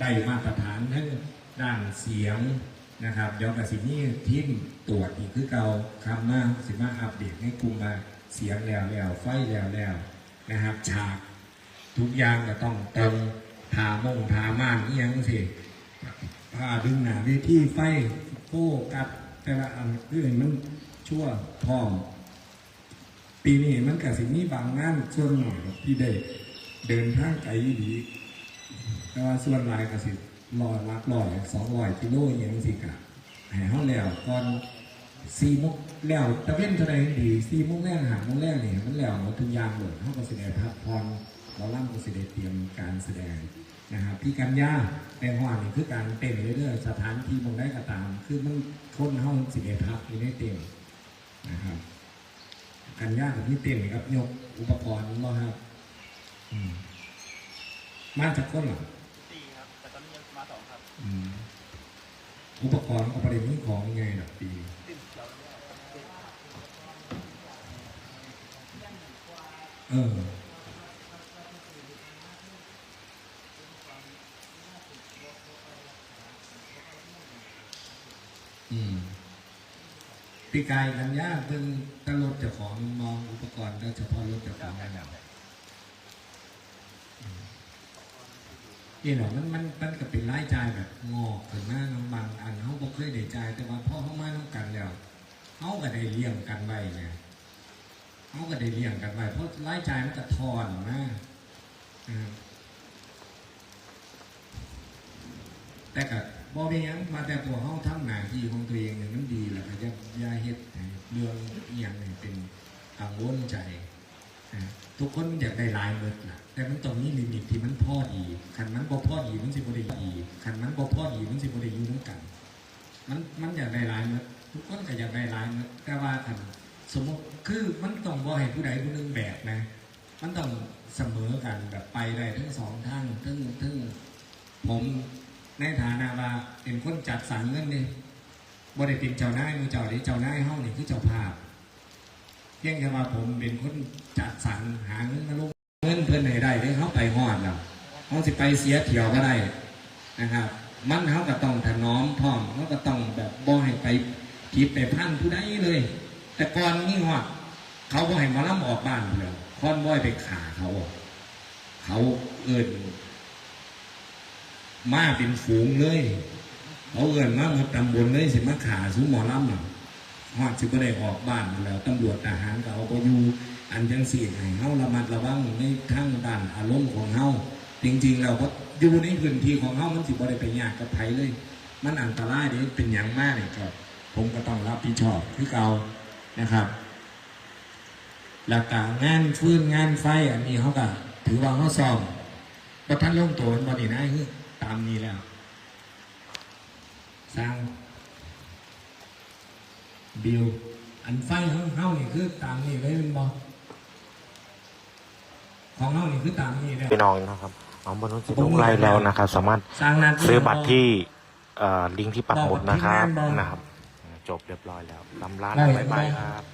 ได้มาตรฐานทั้งด้านเสียงนะครับเดี๋ยวกับสินี้ทีมตรวจอีกคือเก่าคำมาสิมาอัปเดตให้กลุ่มมาเสียงแล้วแล้วไฟแล้วแล้วนะครับ ฉากทุกอย่างก็ต้องเติมทามงทาม่านเอียงสิผ้าดึงหนาเวทีไฟโฟกัสแต่ละอันคือมันชั่วพร้อมปีนี้มันกับสิ่งนี้บางงานส่วนหน่อยที่ได้ เดินทางไกลดีแต่ว่าส่วนหลายกับสิรอลักลอยสองร้อยกิโลอยังสิกะให้เขาแล้วก่อนสี่โมงแล้วตะเว้นเท่าไรดีสี่โมงแรกหาโมงแรกเนี่ยมันแล้วหมดทุกอย่างเลยเขาก็แสไดงพักผ่อนเราล่ำก็แสไดงเตรียมการแสดงนะครับพี่กันยาในห้องนี่คือการเต้นเรื่อยๆสถานที่มองได้ก็ตาม คือมันคนห้องสิเดพักอยู่ในเต็มนะครับกันยากับพี่เต็มครับยกอุปกรณ์มาครับ มมาจากคนเหรอสี่ครับ แต่ตอนนี้ยังมาสองครับอืมอุปกรณ์เอาประเด็นนี้ของไงหรอปีติดเราเนี่ยติดเอออืมปีกายกันยากเพิ่งตลดเจ้าของมองอุปกรณ์แล้วเฉพาะรถเจ้าของแล้ว นี่หรอมันมันมันก็เป็นรายจ่ายแบบงอกขึ้นมาน้องบางอันเขาบ่เคยได้จ่ายแต่ว่าพ่อเขามาต้องกันแล้วเขาก็ได้เลี้ยงกันไว้ไงเขาก็ได้เลี้ยงกันไว้เพราะรายจ่ายมันก็ทอนมาอืมแต่ก็บ่เป็นยังมาแต่ตัวเขาทำหน้าที่ของตัวเองเนี่ยมันดีแล้วก็ยาอย่าเฮ็ดเรื่องอีหยังนี่เป็นกังวลใจ ทุกคนอยากได้ลายเบิดล่ะ แต่มันต้องมีลิมิตที่มันพ่อดีคันมันบ่พ่อดีมันสิบ่ได้ดีคันมันบ่พ่อดีมันสิบ่ได้อยู่นํกัน มันมันอยากได้ลายเบิดทุกคนก็อยากได้ลายเบิดแต่ว่าคันสมมติคือมันต้องบ่ให้ผู้ใดผู้หนึงแบกนะ มันต้องเสมอกันแบบไปได้ทั้งสองทางทั้งทั้งผมในฐานะว่าเป็นคนจัดสรรเงินนี่บ่ได้เป็นเจ้านายมือเจ้าเด้เจ้านายเฮานี่คือเจ้าภาพ เพียงแต่ว่าผมเป็นคนจัดสรรหาเงินมาลงเงินเพื่อนไหนได้เด้เขาไปหอดแล้วเขาสิไปเสียเที่ยวก็ได้นะครับ มันเขาก็ต้องถนอมพร้อมเขาก็ต้องแบบบ่ให้ไปทิพไปพันผู้ใดเลย แต่ก่อนนี่หอดเขาบ่ให้มาล่ำออกบ้านเลยคอนบ่อยไปขาเขาเขาเอินมาเป็นฝูงเลย เขาเอินมาหมดตำบลเลยสิมาขาสู้หมอลำน่ะ ฮอดสิบ่ได้ออกบ้านแล้วตำรวจทหารก็เอาไปอยู่อันจังสี่ให้เฮาระมัดระวังในทางด้านอารมณ์ของเฮาจริงๆเราก็อยู่ในพื้นที่ของเฮามันสิบ่ได้ไปยากกับไผเลย มันอันตรายเด้เป็นอย่างมากเลยครับผมก็ต้องรับผิดชอบคือเก่านะครับแล้วก็งานฟื้นงานไฟอันนี้เขาก็ถือว่าเขาซ่อมบ่ทันลงตัวมันบ่นี่นะตามนี้แล้วสร้าง บิวอันไฟของเฮานี่คือตามนี่เลยเป็นบอของเฮานี่คือตามนี่เลยพี่น้องนะครับน้องบรรลุสิลุกไลฟ์แล้วนะครับ สามารถสร้างนัดซื้อบัตรที่เอ่อลิงก์ที่ปักหมุดนะครับบอกกับทีมงานบอกนะครับ จบเรียบร้อยแล้วลำลาได้บ๊ายบายได้ครับ